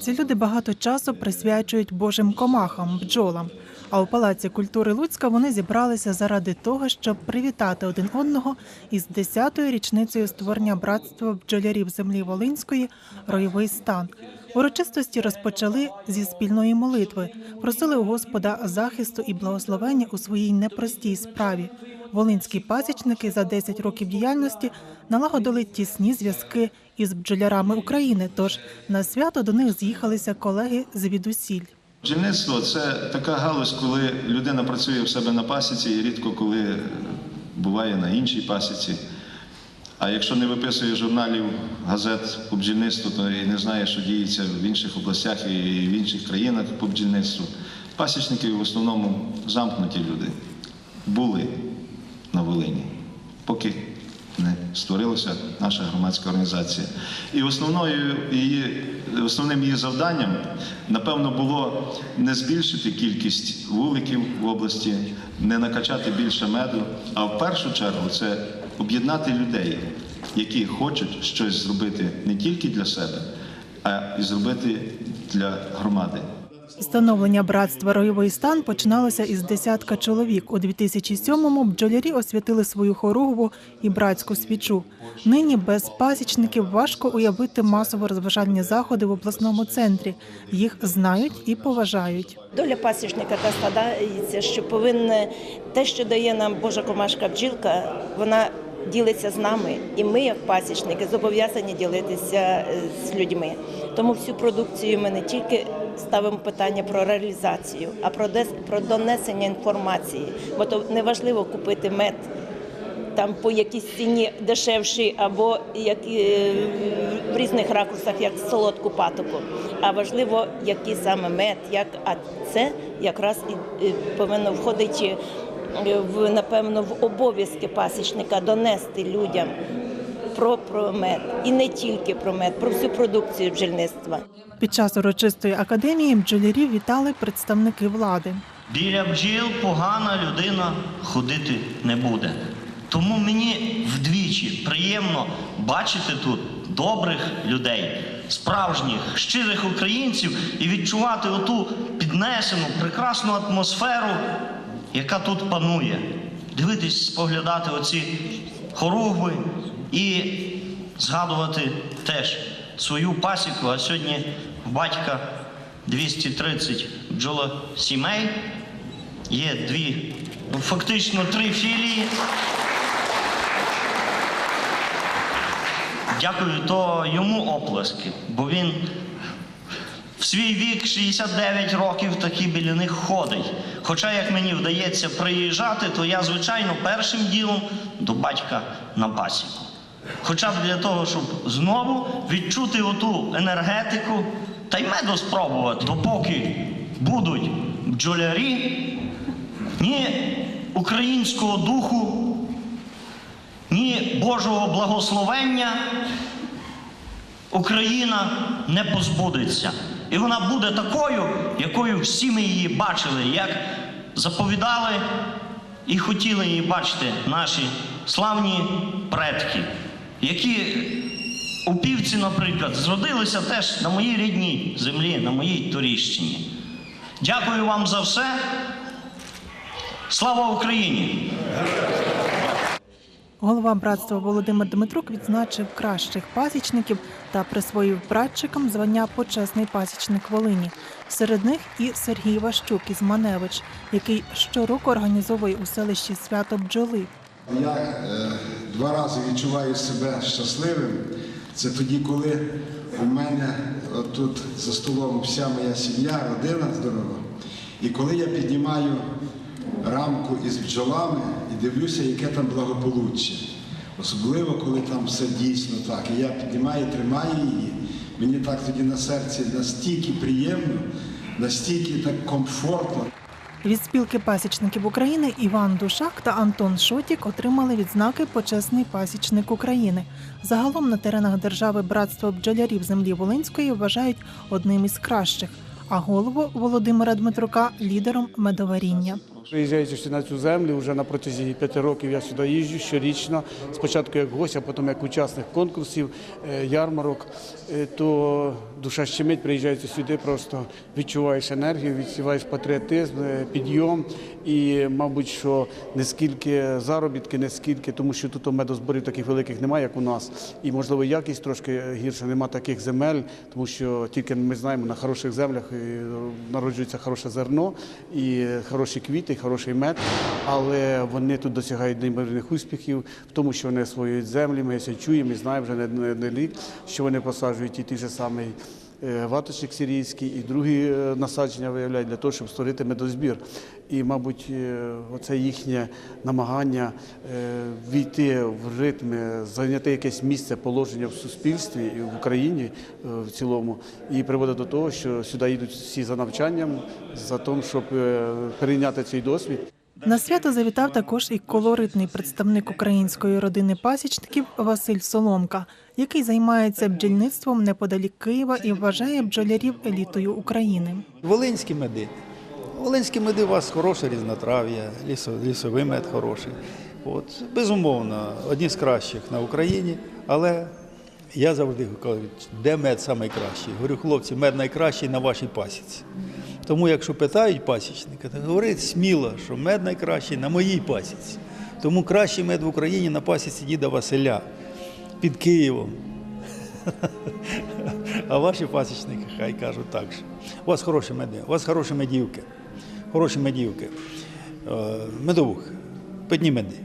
Ці люди багато часу присвячують божим комахам, бджолам. А у Палаці культури Луцька вони зібралися заради того, щоб привітати один одного із 10-ю річницею створення братства бджолярів землі Волинської Ройовий стан. Урочистості розпочали зі спільної молитви, просили у Господа захисту і благословення у своїй непростій справі. Волинські пасічники за 10 років діяльності налагодили тісні зв'язки із бджолярами України. Тож на свято до них з'їхалися колеги звідусіль. Бджільництво це така галузь, коли людина працює в себе на пасіці і рідко коли буває на іншій пасіці. А якщо не виписує журналів, газет по бджільництву, то і не знає, що діється в інших областях і в інших країнах по бджільництву. Пасічники в основному замкнуті люди були на Волині, поки не створилася наша громадська організація. І основною її, основним її завданням, напевно, було не збільшити кількість вуликів в області, не накачати більше меду, а в першу чергу це об'єднати людей, які хочуть щось зробити не тільки для себе, а й зробити для громади. Становлення братства Ройовий стан починалося із десятка чоловік. У 2007-му бджолярі освятили свою хоругву і братську свічу. Нині без пасічників важко уявити масово розважальні заходи в обласному центрі. Їх знають і поважають. Доля пасічника та складається, що повинна те, що дає нам Божа комашка бджілка, вона ділиться з нами, і ми, як пасічники, зобов'язані ділитися е, з людьми. Тому всю продукцію ми не тільки ставимо питання про реалізацію, а про дес- про донесення інформації. Бо то неважливо купити мед там по якійсь ціні дешевші або як е, в різних ракурсах, як солодку патоку. А важливо, який саме мед, як а це якраз і е, повинно входити е, в напевно в обов'язки пасічника донести людям про, про мед і не тільки про мед, про всю продукцію бджільництва. Під час урочистої академії бджолярів вітали представники влади. Біля бджіл погана людина ходити не буде. Тому мені вдвічі приємно бачити тут добрих людей, справжніх, щирих українців і відчувати оту піднесену, прекрасну атмосферу, яка тут панує. Дивитись, споглядати оці хоругви і згадувати теж свою пасіку, а сьогодні батька 230 бджолосімей. Є дві, ну, фактично три філії. Дякую, то йому оплески, бо він в свій вік 69 років таки біля них ходить. Хоча, як мені вдається приїжджати, то я, звичайно, першим ділом до батька на пасіку. Хоча б для того, щоб знову відчути оту енергетику та й меду спробувати, допоки будуть бджолярі, ні українського духу, ні Божого благословення Україна не позбудеться. І вона буде такою, якою всі ми її бачили, як заповідали і хотіли її бачити наші славні предки, які у півці, наприклад, зродилися теж на моїй рідній землі, на моїй Туріщині. Дякую вам за все. Слава Україні! Голова братства Володимир Дмитрук відзначив кращих пасічників та присвоїв братчикам звання почесний пасічник Волині. Серед них і Сергій Ващук із Маневич, який щороку організовує у селищі свято бджоли. Я е, два рази відчуваю себе щасливим. Це тоді, коли у мене тут за столом вся моя сім'я, родина здорова. І коли я піднімаю рамку із бджолами і дивлюся, яке там благополуччя. Особливо, коли там все дійсно так. І я піднімаю, тримаю її. Мені так тоді на серці настільки приємно, настільки так комфортно. Від спілки пасічників України Іван Душак та Антон Шотік отримали відзнаки Почесний пасічник України. Загалом на теренах держави братство бджолярів землі Волинської вважають одним із кращих, а голову Володимира Дмитрука лідером медоваріння. Приїжджаючи на цю землю, вже на протязі п'яти років я сюди їжджу щорічно, спочатку як гость, а потім як учасник конкурсів, е, ярмарок, Е, то душа щемить, приїжджаючи сюди, просто відчуваєш енергію, відчуваєш патріотизм, е, підйом. І, мабуть, що не скільки заробітки, не скільки, тому що тут медозборів таких великих немає, як у нас. І, можливо, якість трошки гірша, нема таких земель, тому що тільки ми знаємо, на хороших землях народжується хороше зерно і хороші квіти, і хороший мед, але вони тут досягають неймовірних успіхів в тому, що вони освоюють землі. Ми це чуємо і знаємо вже не, не, не рік, що вони посаджують і ті ж самий е, ваточник сирійський, і другі е, насадження виявляють для того, щоб створити медозбір. І, мабуть, е, оце їхнє намагання е, війти в ритм, е, зайняти якесь місце положення в суспільстві і в Україні е, в цілому, і приводить до того, що сюди йдуть всі за навчанням, за тим, щоб е, перейняти цей досвід. На свято завітав також і колоритний представник української родини пасічників Василь Соломка, який займається бджільництвом неподалік Києва і вважає бджолярів елітою України. Волинські меди. Волинські меди у вас хороше різнотрав'я, лісо, лісовий мед хороший. От, безумовно, одні з кращих на Україні, але я завжди кажу, де мед найкращий? Говорю, хлопці, мед найкращий на вашій пасіці. Тому, якщо питають пасічника, то говорить сміло, що мед найкращий на моїй пасіці. Тому кращий мед в Україні на пасіці діда Василя під Києвом. А ваші пасічники хай кажуть так же. У вас хороші меди, у вас хороші медівки, хороші медівки, Е, медовух, питні меди.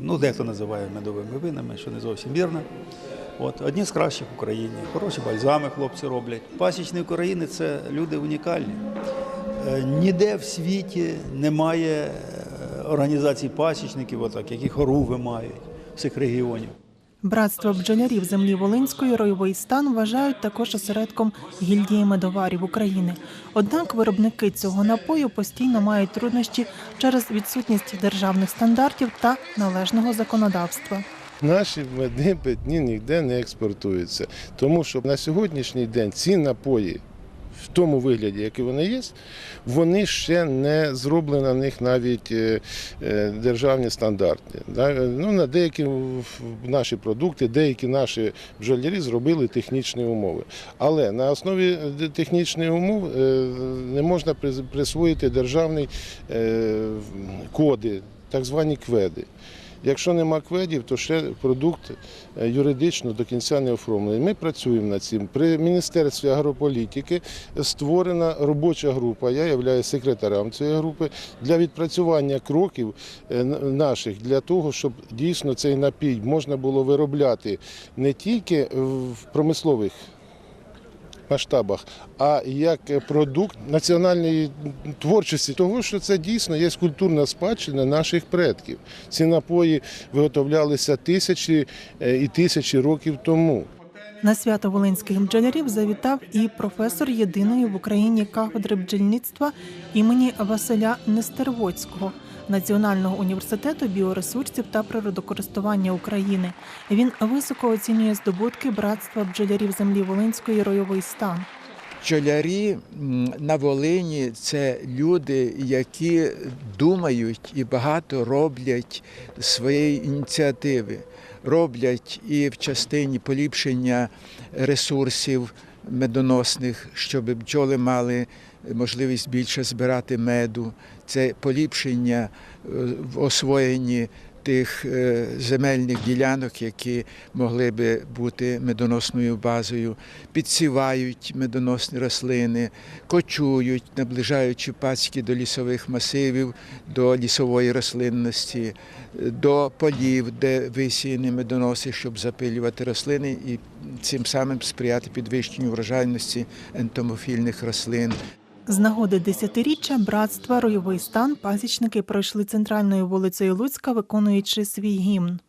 Ну, дехто називає медовими винами, що не зовсім вірно. От, одні з кращих в Україні. Хороші бальзами хлопці роблять. Пасічні України це люди унікальні. Е, Ніде в світі немає е, організацій пасічників, отак, які хоруви мають всіх регіонів. Братство бджолярів землі Волинської ройовий стан вважають також осередком гільдії медоварів України. Однак виробники цього напою постійно мають труднощі через відсутність державних стандартів та належного законодавства. Наші меди питні ніде не експортуються, тому що на сьогоднішній день ці напої. В тому вигляді, який вони є, вони ще не зроблені на них навіть е, е, державні стандарти. Ну, на деякі наші продукти, деякі наші бджолярі зробили технічні умови. Але на основі е, технічних умов не можна присвоїти державні коди, так звані кведи. Якщо нема кведів, то ще продукт е, юридично до кінця не оформлений. Ми працюємо над цим. При Міністерстві агрополітики створена робоча група. Я являюся секретарем цієї групи для відпрацювання кроків е, наших для того, щоб дійсно цей напій можна було виробляти не тільки в промислових масштабах, а як продукт національної творчості, того, що це дійсно є культурна спадщина наших предків. Ці напої виготовлялися тисячі е, і тисячі років тому. На свято волинських бджолярів завітав і професор єдиної в Україні кафедри бджільництва імені Василя Нестервоцького Національного університету біоресурсів та природокористування України. Він високо оцінює здобутки братства бджолярів землі Волинської ройовий стан. Пчолярі м, на Волині це люди, які думають і багато роблять своєї ініціативи. Роблять і в частині поліпшення ресурсів медоносних, щоб бджоли мали можливість більше збирати меду. Це поліпшення е, в освоєнні тих е, земельних ділянок, які могли би бути медоносною базою, підсівають медоносні рослини, кочують, наближаючи пацьки до лісових масивів, до лісової рослинності, е, до полів, де висіяні медоноси, щоб запилювати рослини і цим самим сприяти підвищенню врожайності ентомофільних рослин. З нагоди десятиріччя братства ройовий стан пасічники пройшли центральною вулицею Луцька, виконуючи свій гімн.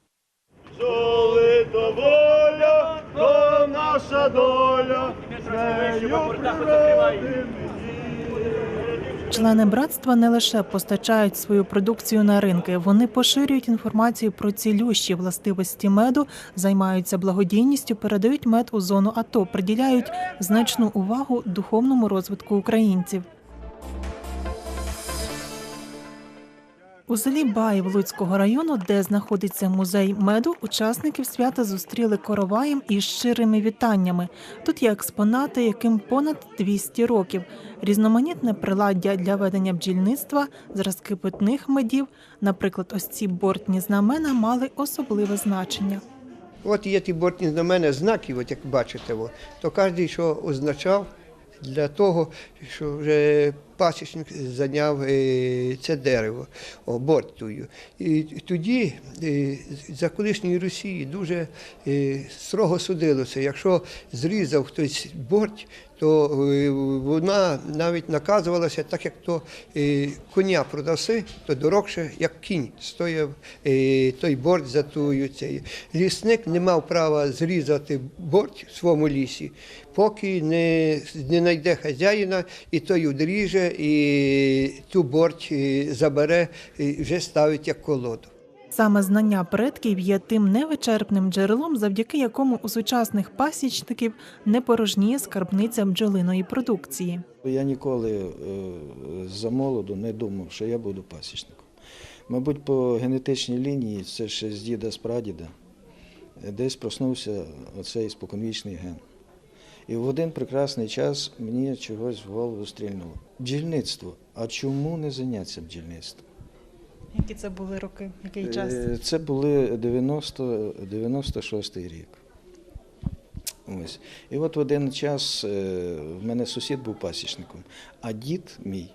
Жоли то воля, то наша доля, нею природи Члени братства не лише постачають свою продукцію на ринки, вони поширюють інформацію про цілющі властивості меду, займаються благодійністю, передають мед у зону АТО, приділяють значну увагу духовному розвитку українців. У селі Баїв Луцького району, де знаходиться музей меду, учасників свята зустріли короваєм і щирими вітаннями. Тут є експонати, яким понад 200 років, різноманітне приладдя для ведення бджільництва, зразки питних медів. Наприклад, ось ці бортні знамена мали особливе значення. От є ті бортні знамена знаків, от як бачите, то кожен що означав для того, що вже пасічник зайняв е, це дерево бортою. І тоді е, за колишньої Росії дуже е, строго судилося. Якщо зрізав хтось борт, то е, вона навіть наказувалася, так як то е, коня продаси, то дорогше, як кінь, стояв е, той борт за тую цей. Лісник не мав права зрізати борт в своєму лісі, поки не, не знайде хазяїна, і той одріже, і ту борт забере, і вже ставить як колоду. Саме знання предків є тим невичерпним джерелом, завдяки якому у сучасних пасічників не порожніє скарбниця бджолиної продукції. Я ніколи е, за молоду не думав, що я буду пасічником. Мабуть, по генетичній лінії це ще з діда з прадіда. е, Десь проснувся оцей споконвічний ген. І в один прекрасний час мені чогось в голову стрільнуло. Бджільництво. А чому не зайнятися бджільництвом? Які це були роки? Який час? Е, Це були 90, 96 рік. Ось. І от в один час е, в мене сусід був пасічником, а дід мій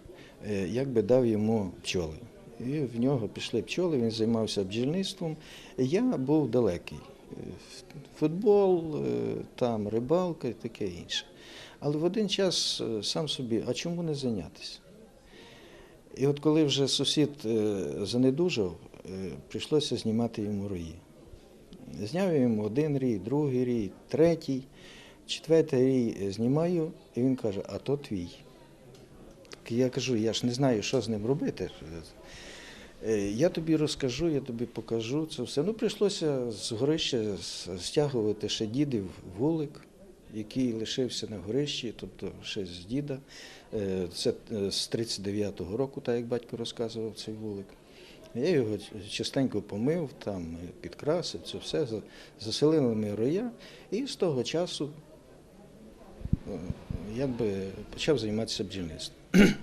е, якби дав йому пчоли. І в нього пішли пчоли, він займався бджільництвом. Я був далекий. Футбол, там рибалка і таке інше. Але в один час сам собі, а чому не зайнятися? І от коли вже сусід е, занедужав, е, прийшлося знімати йому рої. Зняв йому один рій, другий рій, третій, четвертий рій знімаю, і він каже, а то твій. Так я кажу, я ж не знаю, що з ним робити. Е, Я тобі розкажу, я тобі покажу це все. Ну, прийшлося з горища стягувати ще дідів вулик, який лишився на горищі, тобто ще з діда. Е, Це е, з 39-го року, так як батько розказував цей вулик. Я його частенько помив, там підкрасив, це все заселили ми роя, і з того часу е, якби почав займатися бджільництвом.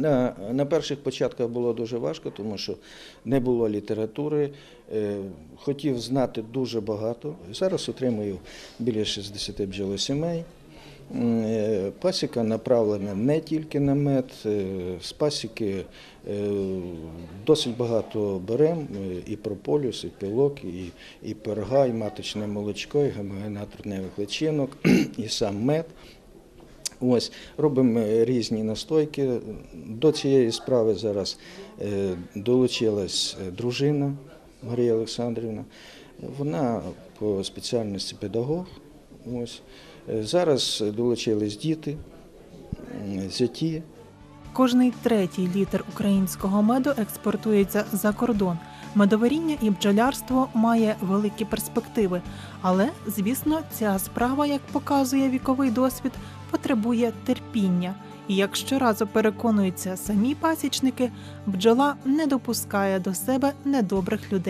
На, на перших початках було дуже важко, тому що не було літератури, е, хотів знати дуже багато. Зараз отримую біля 60 бджолосімей. Е, Пасіка направлена не тільки на мед, е, з пасіки е, досить багато беремо і прополіс, і пилок, і, і перга, і маточне молочко, і гемогенат трудневих личинок, і сам мед. Ось робимо е, різні настойки. До цієї справи зараз е, долучилась е, дружина Марія Олександрівна. Вона по спеціальності педагог. Ось. Зараз долучились діти, зяті. Кожний третій літр українського меду експортується за кордон. Медоваріння і бджолярство має великі перспективи, але, звісно, ця справа, як показує віковий досвід, потребує терпіння. І як щоразу переконуються самі пасічники, бджола не допускає до себе недобрих людей.